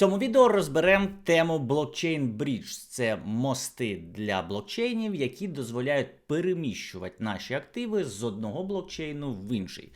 цьому відео розберемо тему блокчейн Bridge. Це мости для блокчейнів, які дозволяють переміщувати наші активи з одного блокчейну в інший.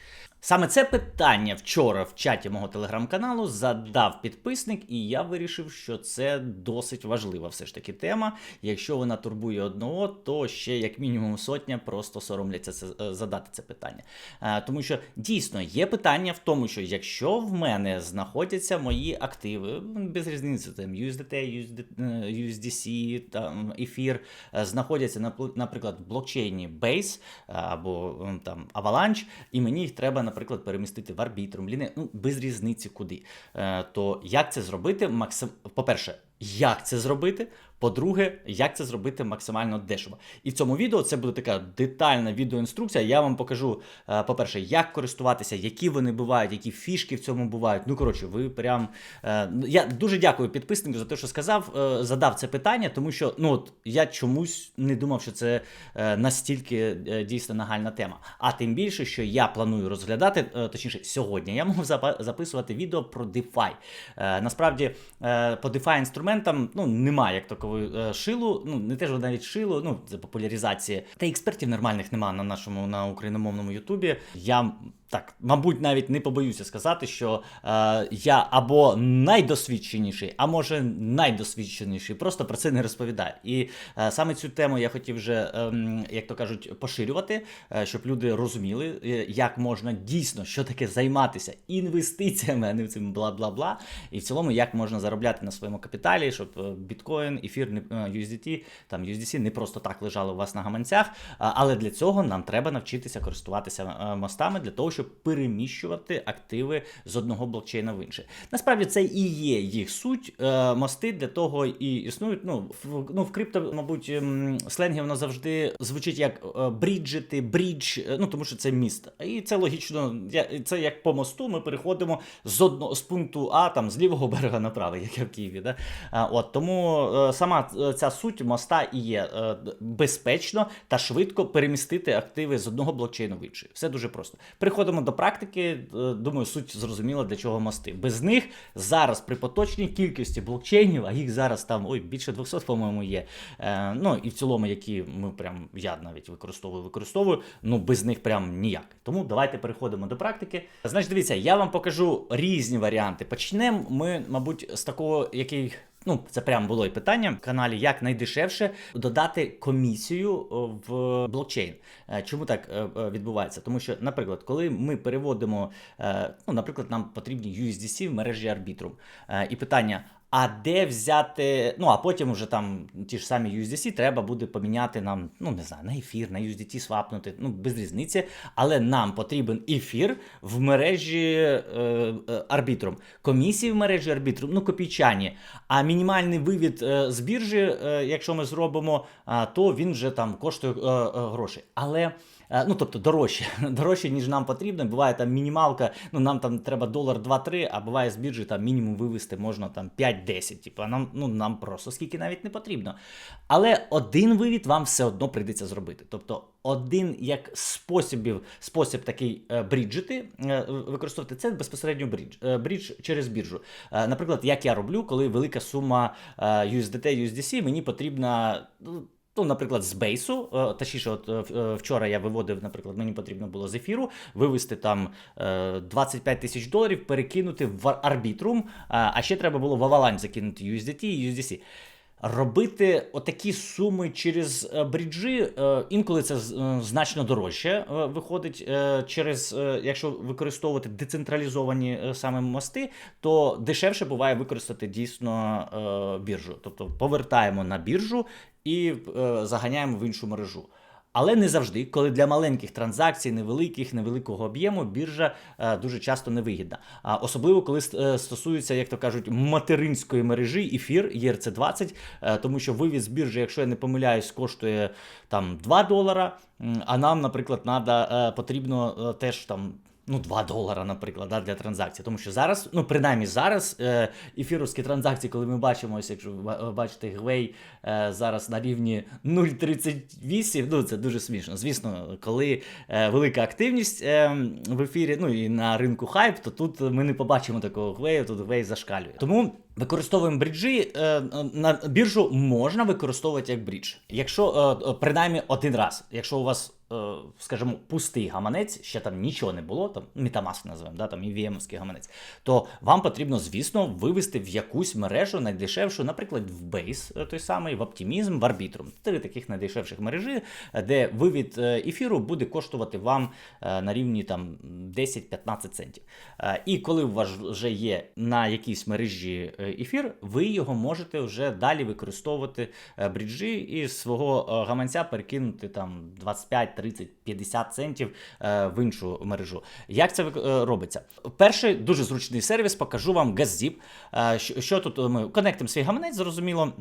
Саме це питання вчора в чаті мого телеграм-каналу задав підписник, і я вирішив, що це досить важлива все ж таки тема. Якщо вона турбує одного, то ще як мінімум сотня просто соромляться це е, задати це питання. Е, Тому що дійсно є питання в тому, що якщо в мене знаходяться мої активи, без різниці там USDT, USD, е, USDC, там ефір, знаходяться наприклад в блокчейні Base або там Avalanche, і мені їх треба, наприклад, перемістити в арбітрум, ліне, ну без різниці куди. Е, То як це зробити? Максим... По-перше, як це зробити? По-друге, як це зробити максимально дешево. І в цьому відео це буде така детальна відеоінструкція. Я вам покажу, е, по-перше, як користуватися, які вони бувають, які фішки в цьому бувають. Ну, коротше, ви прям. е, Я дуже дякую підписнику за те, що сказав, е, задав це питання, тому що ну, от, я чомусь не думав, що це настільки дійсно нагальна тема. А тим більше, що я планую розглядати, точніше, сьогодні я можу записувати відео про DeFi. Насправді, по DeFi інструментам ну, немає як такової е, шилу, ну не те, що навіть шилу, ну це популяризація. Та експертів нормальних немає на нашому на україномовному Ютубі. Я так, мабуть, навіть не побоюся сказати, що е, я або найдосвідченіший, а може найдосвідченіший, просто про це не розповідаю. І е, саме цю тему я хотів вже, ем, як то кажуть, поширювати, е, щоб люди розуміли, е, як можна дійсно що таке займатися інвестиціями, а не цим бла-бла-бла. І в цілому, як можна заробляти на своєму капіталі, щоб е, біткоін, ефір, не- е, USDT, там USDC не просто так лежали у вас на гаманцях. Але для цього нам треба навчитися користуватися е, мостами для того, щоб переміщувати активи з одного блокчейна в інший. Насправді це і є їх суть. Е, Мости для того і існують. Ну в ну в крипто, мабуть, ем, сленгі воно завжди звучить як е, бріджити, брідж, е, ну тому що це міст. І це логічно. Це як по мосту. Ми переходимо з одного з пункту А там з лівого берега на правий, як в Києві. Да? От тому сама ця суть моста і є безпечно та швидко перемістити активи з одного блокчейну в інший. Все дуже просто. Переходимо до практики. Е, Думаю, суть зрозуміла, для чого мости. Без них зараз при поточній кількості блокчейнів, а їх зараз там ой, більше 200, по-моєму, є. Е, ну і в цілому, які ми прям я навіть використовую, використовую. Ну без них прям ніяк. Тому давайте переходимо до практики. Значить, дивіться, я вам покажу різні варіанти. Почнемо ми, мабуть, з такого, який. Ну, це прямо було і питання в каналі, як найдешевше додати комісію в блокчейн. Е, Чому так е, е, відбувається? Тому що, наприклад, коли ми переводимо, ну, наприклад, нам потрібні USDC в мережі Arbitrum, і питання. А де взяти, ну а потім вже там ті ж самі USDC треба буде поміняти нам, ну не знаю, на ефір, на USDT свапнути, ну без різниці. Але нам потрібен ефір в мережі е, е, Arbitrum. Комісії в мережі Arbitrum, ну копійчані. А мінімальний вивід е, з біржі, е, якщо ми зробимо, а, то він вже там коштує е, е, гроші. Але Е, Ну, тобто дорожче, дорожче, ніж нам потрібно. Буває там мінімалка, ну нам там треба долар 2-3, а буває з біржі там мінімум вивести можна там 5-10. Типу, а нам, ну, нам просто скільки навіть не потрібно. Але один вивід вам все одно прийдеться зробити. Тобто, один як спосібів, спосіб такий е, бріджити, е, використовувати це безпосередньо брідж, е, брідж через біржу. Е, наприклад, як я роблю, коли велика сума е, USDT, USDC, мені потрібна. Ну, наприклад, з бейсу, е, точніше, от е, е, вчора я виводив, наприклад, мені потрібно було з ефіру вивести там е, 25 тисяч доларів, перекинути в арбітрум, а ще треба було в Avalanche закинути USDT і USDC. Робити отакі суми через е, бріджі, е, інколи це е, значно дорожче виходить через, якщо використовувати децентралізовані саме мости, то дешевше буває використати дійсно біржу. Тобто повертаємо на біржу і заганяємо в іншу мережу. Але не завжди, коли для маленьких транзакцій, невеликих, невеликого об'єму, біржа е, дуже часто невигідна. Особливо коли е, стосується, як то кажуть, материнської мережі, ефір ERC20, е, тому що вивіз біржі, якщо я не помиляюсь, коштує там 2 долара. А нам, наприклад, надо, потрібно теж там. Ну, 2 долара, наприклад, да, для транзакції. Тому що зараз, ну принаймні зараз, е, ефіровські транзакції, коли ми бачимо, ось якщо ви бачите Гвей е, зараз на рівні 0,38, ну це дуже смішно. Звісно, коли е, велика активність е, в ефірі, ну і на ринку хайп, то тут ми не побачимо такого гвею, тут гвей зашкалює. Тому Використовуємо бріджі е, на біржу можна використовувати як брідж. Якщо е, е, принаймні один раз, якщо у вас, скажімо, пустий гаманець, ще там нічого не було, там Metamask називаємо, да, там EVM-ський гаманець, то вам потрібно, звісно, вивести в якусь мережу найдешевшу, наприклад, в е, той самий, в Optimism, в Arbitrum. Три таких найдешевших мережі, де вивід ефіру буде коштувати вам на рівні там 10-15 центів. І коли у вас вже є на якійсь мережі ефір, ви його можете вже далі використовувати е, бріджі і свого е, гаманця перекинути там 25, 30, 50 центів е, в іншу мережу. Як це е, робиться? Перший дуже зручний сервіс, покажу вам GazZip. Е, Що, тут ми конектимо свій гаманець, зрозуміло.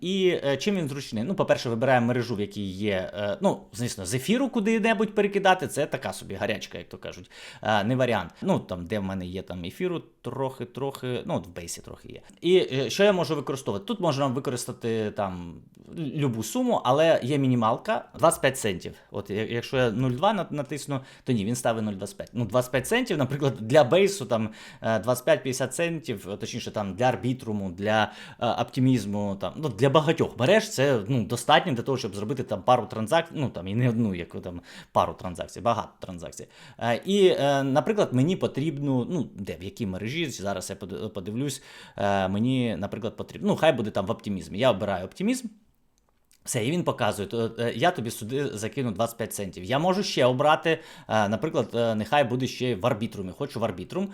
І е, чим він зручний? Ну, по-перше, вибираємо мережу, в якій є, е, ну, звісно, з ефіру куди-небудь перекидати. Це така собі гарячка, як то кажуть. Е, Не варіант. Ну, там, де в мене є там ефіру, трохи, трохи, ну, от в бейсі трохи є. І е, що я можу використовувати? Тут можна використати там любу суму, але є мінімалка 25 центів. От якщо я 0,2 натисну, то ні, він ставить 0,25. Ну, 25 центів, наприклад, для бейсу там е, 25-50 центів, е, точніше там для арбітруму, для е, оптимізму, там, ну, для багатьох мереж це ну, достатньо для того, щоб зробити там пару транзакцій, ну там і не одну, як там пару транзакцій, багато транзакцій. Е, І, е, наприклад, мені потрібно, ну, де в якій мережі, зараз я подивлюсь, е, мені, наприклад, потрібно. Ну, хай буде там в оптимізмі. Я обираю оптимізм. Все, і він показує, то, е, я тобі сюди закину 25 центів. Я можу ще обрати, е, наприклад, е, нехай буде ще в арбітрумі. Хочу в арбітрум,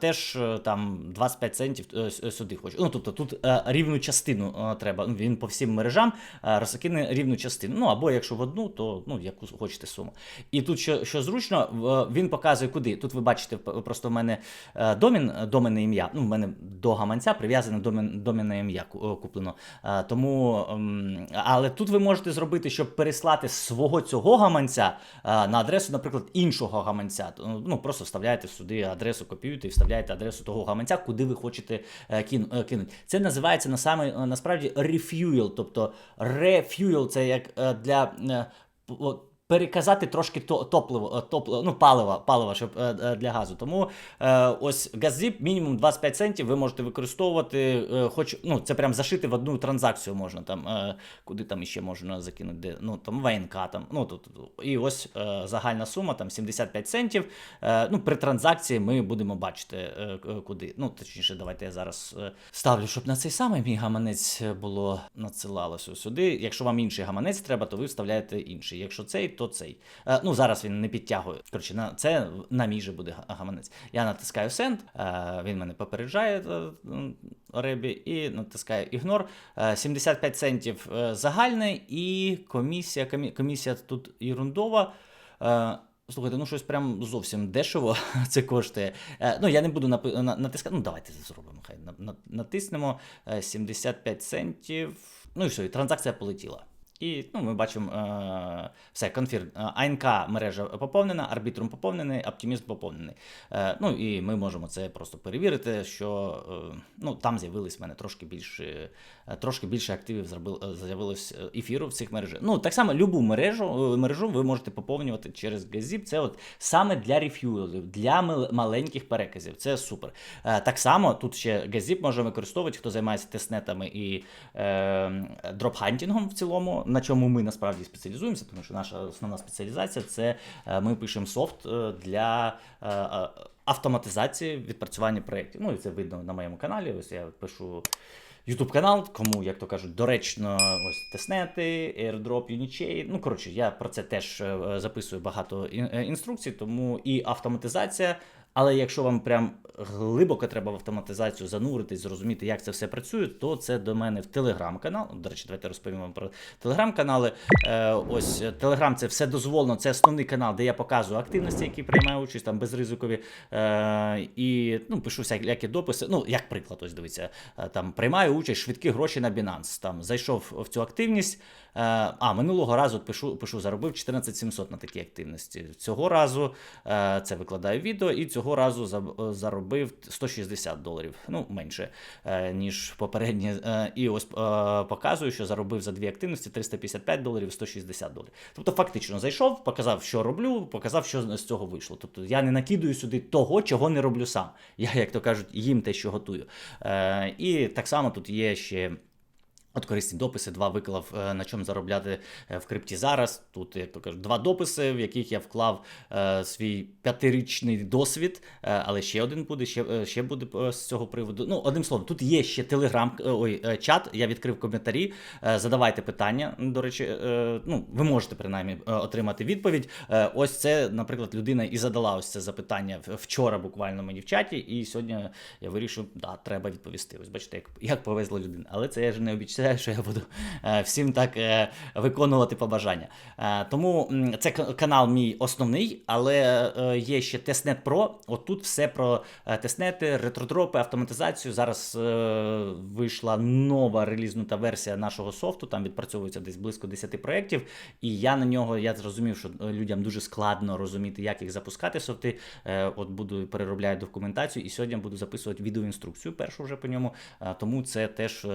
теж там 25 центів сюди хочу. Ну, тобто тут рівну частину треба. Ну, Він по всім мережам розкине рівну частину. Ну, або якщо в одну, то ну, яку хочете суму. І тут, що, що зручно, він показує куди. Тут ви бачите, просто в мене домін, доменне ім'я. Ну, в мене до гаманця прив'язане домен, доменне ім'я куплено. Тому, але тут ви можете зробити, щоб переслати свого цього гаманця е, на адресу, наприклад, іншого гаманця. Ну, просто вставляєте сюди адресу, копіюєте і вставляєте адресу того гаманця, куди ви хочете е, е, кинути. Це називається на саме, насправді refuel, тобто refuel це як для. от, Переказати трошки топливо, е, топливо, ну, палива, палива щоб, е, е, для газу. Тому ось GazZip мінімум 25 центів ви можете використовувати, хоч ну, це прям зашити в одну транзакцію можна там, куди там іще можна закинути, ну там ВНК там. Ну, тут, і ось загальна сума там 75 центів. Ну, при транзакції ми будемо бачити, куди. Ну, точніше, давайте я зараз ставлю, щоб на цей самий мій гаманець було надсилалося сюди. Якщо вам інший гаманець треба, то ви вставляєте інший. Якщо цей, то цей. Е, ну, зараз він не підтягує. Коротше, на це на мій же буде гаманець. Я натискаю Send, е, він мене попереджає е, Ребі, і натискаю Ignore. Е, 75 центів е, загальний, і комісія, комі- комісія тут ерундова. Слухайте, ну щось прям зовсім дешево це коштує. Ну, я не буду натискати. Ну, давайте зробимо. Хай на- на- натиснемо е, 75 центів. Ну і все, і транзакція полетіла. І ну, ми бачимо е, все, конфір. Е, АНК мережа поповнена, арбітрум поповнений, оптимізм поповнений. Е, ну і ми можемо це просто перевірити, що е, ну, там з'явилось в мене трошки більше, е, трошки більше активів е, з'явилось ефіру в цих мережах. Ну, так само любу мережу, мережу ви можете поповнювати через GazZip. Це от саме для рефюелів, для маленьких переказів. Це супер. Е, так само тут ще GazZip може використовувати, хто займається тестнетами і е, дропхантінгом в цілому, на чому ми насправді спеціалізуємося, тому що наша основна спеціалізація це е, ми пишемо софт е, для е, автоматизації відпрацювання проєктів. Ну і це видно на моєму каналі. Ось я пишу. YouTube канал, кому, як то кажуть, доречно ось теснети, airdrop, Unichain. Ну, коротше, я про це теж записую багато інструкцій, тому і автоматизація. Але якщо вам прям глибоко треба в автоматизацію зануритись, зрозуміти, як це все працює, то це до мене в телеграм-канал. До речі, давайте розповім вам про телеграм-канали. Е, ось е, Телеграм це все дозволено. Це основний канал, де я показую активності, які приймаю участь, там безризикові. Е, і ну, пишу всякі дописи. Ну, як приклад, ось дивіться, е, там приймаю участь швидкі гроші на Binance. Там зайшов в цю активність. Е, а, минулого разу пишу, пишу, заробив 14 700 на такій активності. Цього разу це викладаю відео, і цього разу за- заробив 160 доларів. Ну, менше, е, ніж попереднє. Е, і ось е, показую, що заробив за дві активності 355 доларів, 160 доларів. Тобто, фактично зайшов, показав, що роблю, показав, що з цього вийшло. Тобто я не накидую сюди того, чого не роблю сам. Я, як то кажуть, їм те, що готую. І так само тут є ще. От корисні дописи, два виклав, е, на чому заробляти е, в крипті зараз. Тут, як то кажуть, два дописи, в яких я вклав е, свій п'ятирічний досвід, е, але ще один буде, ще, е, ще буде з цього приводу. Ну, одним словом, тут є ще телеграм, ой, чат. Я відкрив коментарі. Е, задавайте питання. До речі, е, ну, ви можете принаймні отримати відповідь. Е, ось це, наприклад, людина і задала ось це запитання вчора, буквально мені в чаті, і сьогодні я вирішив, да, треба відповісти. Ось бачите, як, як повезло людина. Але це я ж не обіцяю, що я буду е, всім так е, виконувати побажання. Е, тому це канал мій основний, але є ще Testnet Pro. Отут все про тестнети, ретродропи, автоматизацію. Зараз вийшла нова релізнута версія нашого софту. Там відпрацьовується десь близько 10 проєктів. І я на нього я зрозумів, що людям дуже складно розуміти, як їх запускати софти. От буду переробляю документацію, і сьогодні буду записувати відеоінструкцію першу вже по ньому. Тому це теж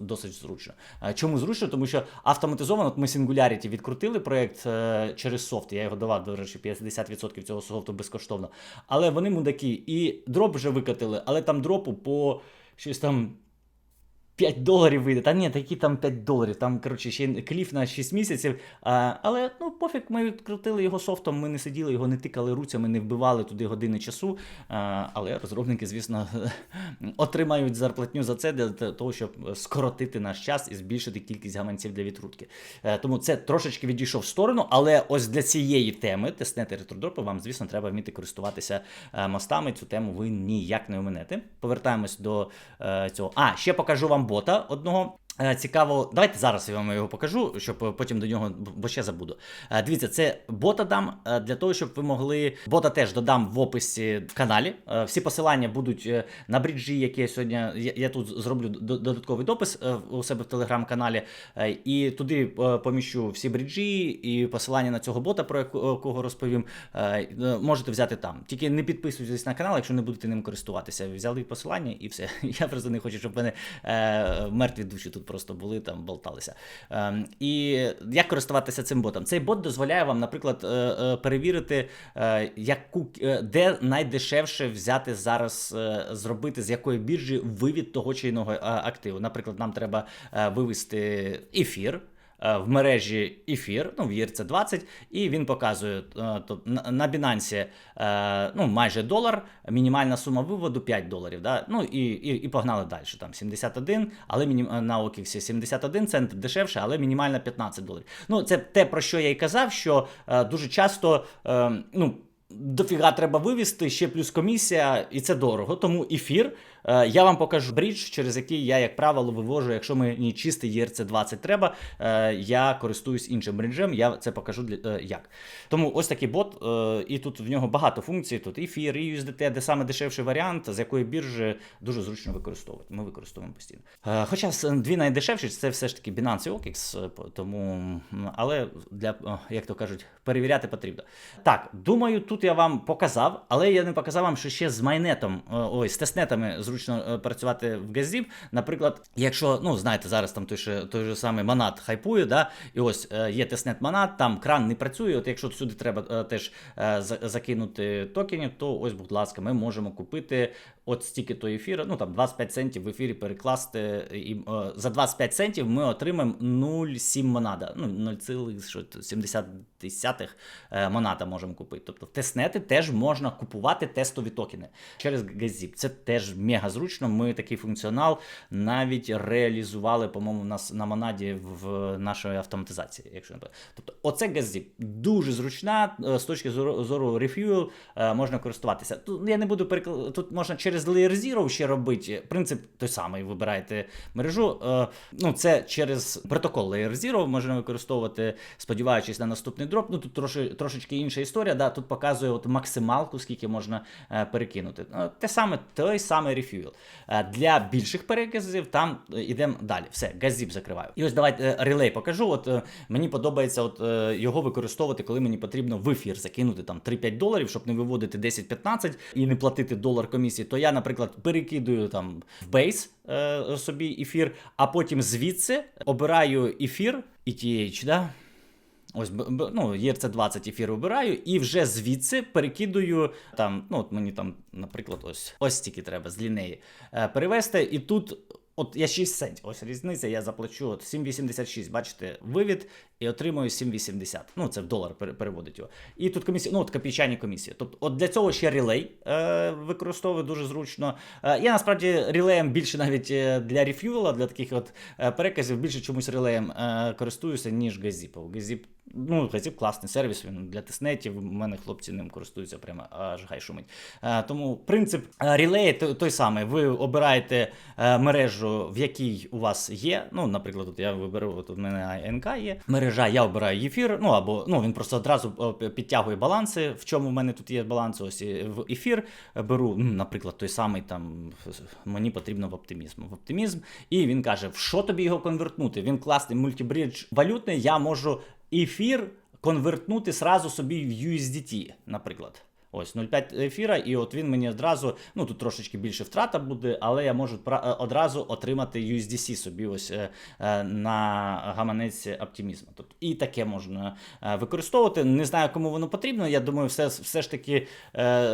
досить зручно. Е, Чому зручно? Тому що автоматизовано, от ми Singularity відкрутили проєкт е, через софт. Я його давав, до речі, 50% цього софту безкоштовно. Але вони мудаки, і дроп вже викатили, але там дропу по щось там. 5 доларів вийде. Та ні, такі там 5 доларів. Там, коротше, ще кліф на 6 місяців. А, але ну пофіг, ми відкрутили його софтом, ми не сиділи, його не тикали руцями, не вбивали туди години часу. А, але розробники, звісно, отримають зарплатню за це для того, щоб скоротити наш час і збільшити кількість гаманців для відкрутки. Е, Тому це трошечки відійшов в сторону, але ось для цієї теми тестнети ретродропи вам, звісно, треба вміти користуватися е, мостами. Цю тему ви ніяк не оминете. Повертаємось до е, цього. А, ще покажу вам бота одного. Е, Цікаво, давайте зараз я вам його покажу, щоб е, потім до нього, бо ще забуду. Е, Дивіться, це бота дам для того, щоб ви могли. Бота теж додам в описі в каналі. Всі посилання будуть на бріджі, які я сьогодні. Я, тут зроблю додатковий допис у себе в телеграм-каналі, і туди поміщу всі бріджі і посилання на цього бота, про якого розповім. Можете взяти там. Тільки не підписуйтесь на канал, якщо не будете ним користуватися. Взяли посилання і все. Я просто не хочу, щоб мене мертві душі тут просто були, там болталися. Ем, і як користуватися цим ботом? Цей бот дозволяє вам, наприклад, е, е, перевірити, е, яку, е, де найдешевше взяти зараз, е, зробити з якої біржі вивід того чи іного е, активу. Наприклад, нам треба е, вивести ефір. Е, В мережі ефір, ну в ERC 20, і він показує е, на, Binance е, ну, майже долар, мінімальна сума виводу 5 доларів. Да? Ну і, і, і погнали далі. Там 71, але на OKX 71 цент дешевше, але мінімальна 15 доларів. Ну, це те, про що я й казав, що дуже часто. Ну, Дофіга треба вивести, ще плюс комісія, і це дорого. Тому ефір. Е, я вам покажу брідж, через який я, як правило, вивожу, якщо мені чистий ERC 20 треба, е, я користуюсь іншим бриджем, я це покажу е, як. Тому ось такий бот, і тут в нього багато функцій. Тут ефір, і USDT, де саме дешевший варіант, з якої біржі дуже зручно використовувати. Ми використовуємо постійно. Хоча дві найдешевші це все ж таки Binance і OKX, тому, але для, як то кажуть, перевіряти потрібно. Так, думаю, тут я вам показав, але я не показав вам, що ще з майнетом, ой, з тестнетами зручно е, працювати в газів. Наприклад, якщо, ну знаєте, зараз там той, же- той же самий Манат хайпує, да, і ось е, є тестнет Манат, там кран не працює. От якщо сюди треба е, теж закинути токенів, то ось, будь ласка, ми можемо купити от стільки то ефіру, ну там 25 центів в ефірі перекласти, і е, за 25 центів ми отримаємо 0,7 монада, ну 0,7 е, монада можемо купити. Тобто в тестнети теж можна купувати тестові токени через Gazip. Це теж мега зручно. Ми такий функціонал навіть реалізували, по-моєму, у нас на монаді в нашої автоматизації. Якщо не тобто, оце Gazip дуже зручна е, з точки зору, зору refuel, е, можна користуватися. Тут я не буду перекл... тут можна через через Layer Zero ще робити. Принцип той самий, вибираєте мережу. Е, ну, це через протокол Layer Zero можна використовувати, сподіваючись на наступний дроп. Ну тут троши, трошечки інша історія. Да, Тут показує от максималку, скільки можна е, перекинути. Е, те саме, той самий. Е, для більших переказів там е, йдемо далі. Все, газзіп закриваю. І ось давайте е, релей покажу. От е, мені подобається от, е, його використовувати, коли мені потрібно в ефір закинути там 3-5 доларів, щоб не виводити 10-15 і не платити долар комісії. То я, наприклад, перекидую там в бейс е, собі ефір, а потім звідси обираю ефір ETH, да? Ось ну, ERC20 ефір обираю, і вже звідси перекидую там, ну от мені там, наприклад, ось ось стільки треба з лінеї е, перевести. І тут, от я 6 центів, ось різниця, я заплачу от 7,86, бачите, вивід і отримую 7,80. Ну, це в долар переводить його. І тут комісія, ну от копійчані комісії. Тобто, от для цього ще релей е, використовую дуже зручно. Е, я насправді релеєм більше навіть е, для рефюела, для таких от е, переказів, більше чомусь релеєм е, користуюся, ніж газіпом. Газіп Ну, Газіп класний сервіс, він для тестнетів. У мене хлопці ним користуються прямо аж гай шумить. Е, тому принцип е, релеї той, самий. Ви обираєте е, мережу, в якій у вас є. Ну, наприклад, тут я виберу, от у мене АНК є мережа, я обираю ефір. Ну або ну він просто одразу е, підтягує баланси. В чому в мене тут є баланси? Ось в ефір беру, ну, наприклад, той самий там мені потрібно в оптимізм. В оптимізм, і він каже: в що тобі його конвертнути? Він класний мультибридж валютний. Я можу ефір конвертнути сразу собі в USDT, наприклад. Ось 0,5 ефіра, і от він мені одразу, ну тут трошечки більше втрата буде, але я можу е, одразу отримати USDC собі ось е, е, на гаманець оптимізму. Тобто і таке можна використовувати. Не знаю, кому воно потрібно. Я думаю, все, все ж таки,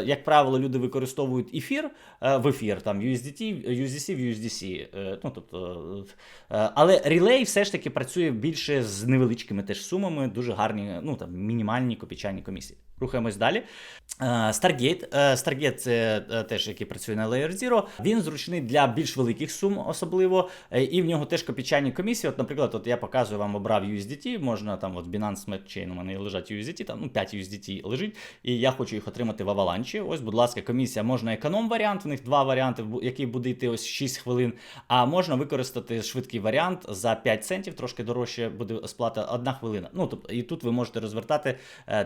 як правило, люди використовують ефір в ефір, там USDT, USDC в USDC. Ну, тобто, але релей все ж таки працює більше з невеличкими теж сумами, дуже гарні, ну там мінімальні копійчані комісії. Рухаємось далі. Stargate. Е, Stargate це е, теж який працює на Layer Zero. Він зручний для більш великих сум, особливо, е, і в нього теж копійчані комісії. От, наприклад, от я показую вам, обрав USDT, можна там от Binance Smart Chain, у мене лежать USDT, там ну 5 USDT лежить, і я хочу їх отримати в Аваланчі. Ось, будь ласка, комісія можна економ варіант, в них два варіанти, який буде йти ось 6 хвилин. А можна використати швидкий варіант за 5 центів, трошки дорожче буде сплата 1 хвилина. Ну тобто, і тут ви можете розвертати,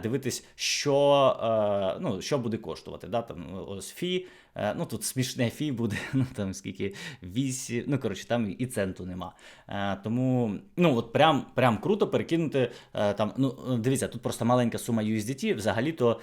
дивитись, що, е, ну, що буде коштувати. Да? Там, ось фі. Е, Ну тут смішне фі буде, ну там скільки 8, ну коротше, там і центу нема. Е, тому ну от прям, прям круто перекинути е, там. Ну дивіться, тут просто маленька сума USDT. Взагалі-то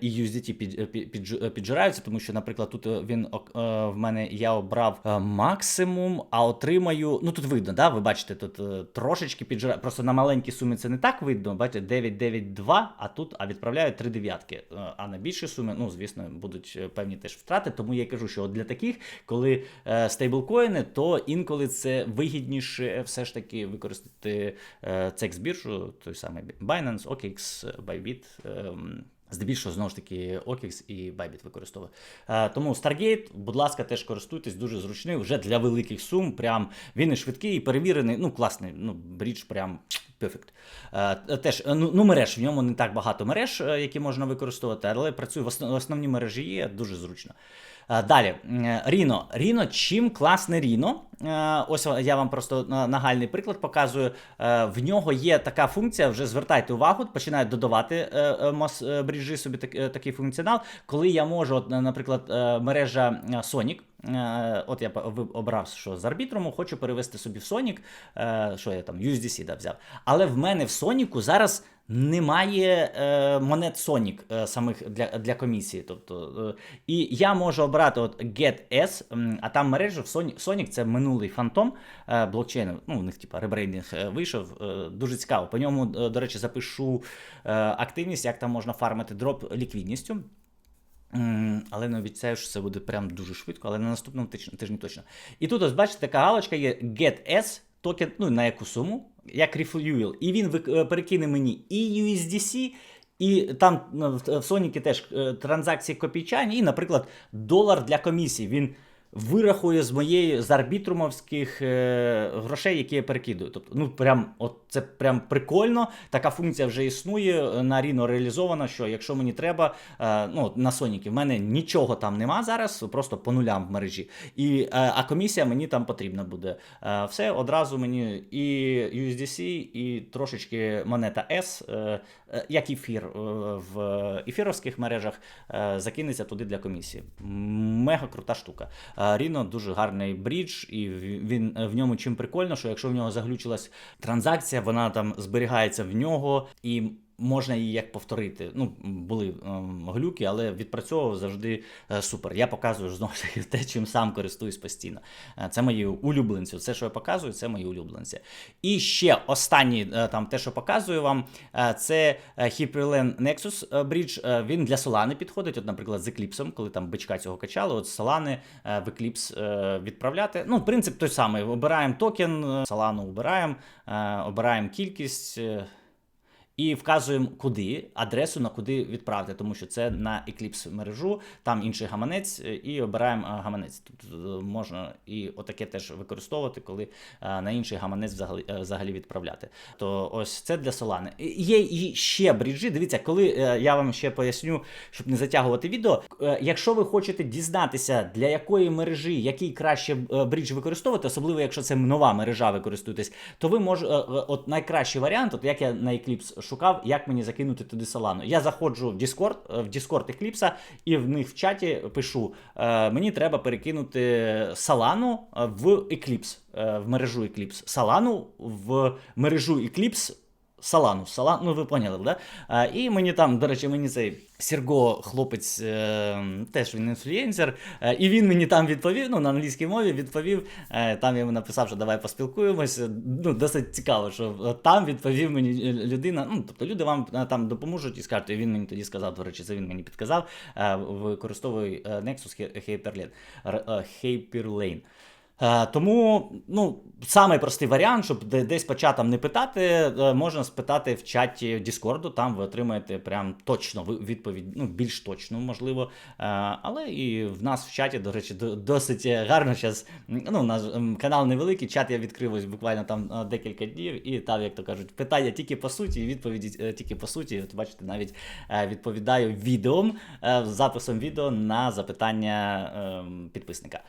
і USDT під, під, під, піджираються, тому що, наприклад, тут він в мене я обрав максимум, а отримаю. Ну тут видно, да? ви бачите, тут трошечки піджирає. Просто на маленькій сумі це не так видно. Бачите, 992, а тут а відправляють 3 дев'ятки. А на більші суми, ну звісно, будуть певні теж втрати. Тому я кажу, що для таких, коли е, стейблкоїни, то інколи це вигідніше все ж таки використати е, цекс біржу, той самий Binance, OKX, Bybit. ем, Здебільшого, знову ж таки, OKX і Bybit використовує. Е, тому Stargate, будь ласка, теж користуйтесь, дуже зручний, вже для великих сум. Прям він і швидкий, і перевірений. Ну, класний. Ну, брідж прям перфект. Теж, е, ну, ну, мереж, в ньому не так багато мереж, е, які можна використовувати, але працює в основ- основні мережі є, дуже зручно. Далі, Ріно. Ріно, чим класне Ріно? Е, Ось я вам просто нагальний приклад показую. Е, В нього є така функція, вже звертайте увагу, починають додавати е, е, е, бріджі собі е, такий функціонал. Коли я можу, наприклад, е, мережа е, Sonic. е, От я обрав, що з арбітруму хочу перевести собі в Sonic, е, що я там USDC да, взяв. Але в мене в Соніку зараз немає е, монет Sonic е, самих для, для комісії. Тобто, е, і я можу обрати от GetS, м, а там мережа в Sonic, Sonic це минулий фантом е, блокчейну. Ну, у них типа ребрейдинг е, вийшов. Е, дуже цікаво. По ньому, до речі, запишу активність, як там можна фармити дроп ліквідністю. Але не обіцяю, що це буде прям дуже швидко, але на наступному тижні точно. І тут ось бачите, така галочка є GetS, токен, ну на яку суму, як Refuel. І він перекине мені і USDC, і там в Соніки теж транзакції копійчані, і, наприклад, долар для комісії. Він вирахує з моєї з арбітрумовських е, грошей, які я перекидую. Тобто, ну прям от це прям прикольно. Така функція вже існує е, на Rhino реалізована. Що якщо мені треба, е, ну на Соніки, в мене нічого там нема зараз, просто по нулям в мережі. І, е, а комісія мені там потрібна буде. Е, все одразу мені і USDC, і трошечки монета S, е, е, як ефір е, в ефіровських мережах, е, закинеться туди для комісії. Мега крута штука. Е, Ріно дуже гарний брідж, і він в ньому чим прикольно, що якщо в нього заглючилась транзакція, вона там зберігається в нього і. Можна її як повторити. Ну, були ем, глюки, але відпрацьовував завжди е, супер. Я показую знову ж таки те, чим сам користуюсь постійно. Е, це мої улюбленці. Все, що я показую, це мої улюбленці. І ще останній, е, там те, що показую вам, це Hyperland Nexus Bridge. Він для Solana підходить. От, наприклад, з Eclipse, коли там бичка цього качали, от Solana в Eclipse відправляти. Ну, принцип той самий. Обираємо токен, Solana обираємо, обираємо кількість. І вказуємо куди, адресу на куди відправити, тому що це на Eclipse мережу, там інший гаманець, е, і обираємо е, гаманець. Тут е, можна і отаке теж використовувати, коли на інший гаманець взагалі, відправляти. То ось це для Solana. Є і ще бріджі. Дивіться, коли я вам ще поясню, щоб не затягувати відео. Якщо ви хочете дізнатися, для якої мережі який краще брідж використовувати, особливо якщо це нова мережа, ви користуєтесь, то ви можете, от найкращий варіант, от як я на Eclipse шукав, як мені закинути туди салану. Я заходжу в Discord, е, в Discord Eclipse, і в них в чаті пишу: е, мені треба перекинути Solana е, в Eclipse, в мережу Eclipse. Салану в мережу Eclipse. Салану, Салан, ну ви поняли, да? А, і мені там, до речі, мені цей Серго, хлопець, е, теж він інфлюєнсер, е, і він мені там відповів, ну на англійській мові відповів. Е, там я йому написав, що давай поспілкуємося. Ну, досить цікаво, що е, там відповів мені е, людина. Ну, тобто люди вам е, там допоможуть і скажуть, і він мені тоді сказав, до речі, це він мені підказав. Е, використовуй Nexus Hy- Hyperlane. Е, Тому ну, самий простий варіант, щоб десь по чатам не питати, е, можна спитати в чаті Діскорду, там ви отримаєте прям точно відповідь, ну, більш точну, можливо. Е, Але і в нас в чаті, до речі, досить гарно зараз. Ну, наш канал невеликий, чат я відкрив ось буквально там декілька днів, і там, як то кажуть, питання тільки по суті, відповіді тільки по суті. От бачите, навіть відповідаю відео, записом відео на запитання ем, підписника.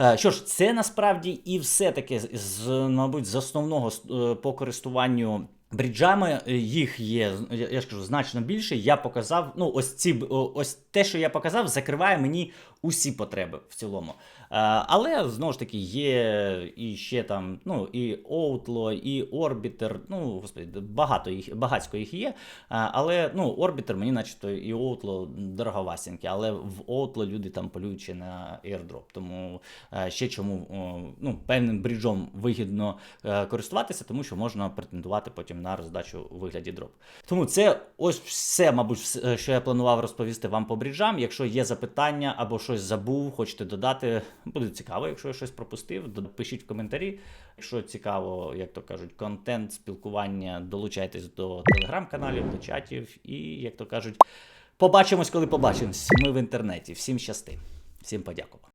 Е, Що ж, це насправді і все таки з- мабуть, з основного е, по користуванню. Бріджами е, їх є, я ж кажу, значно більше. Я показав. Ну, ось ці ось те, що я показав, закриває мені усі потреби в цілому. Е, Але знову ж таки є і ще там, ну, і Outlaw, і Orbiter, ну, господи, багато їх, багатько їх є. Е, Але ну, Orbiter мені, начебто, і Outlaw дороговасенькі, але в Outlaw люди там полюють ще на airdrop. Тому е, ще чому ну, певним бріджом вигідно користуватися, тому що можна претендувати потім на роздачу у вигляді дроп. Тому це ось все, мабуть, що я планував розповісти вам по бріджам. Якщо є запитання або щось забув, хочете додати, буде цікаво, якщо я щось пропустив, пишіть в коментарі. Якщо цікаво, як то кажуть, контент, спілкування, долучайтесь до телеграм-каналів, до чатів і, як то кажуть, побачимось, коли побачимось. Ми в інтернеті. Всім щасти, всім подякував.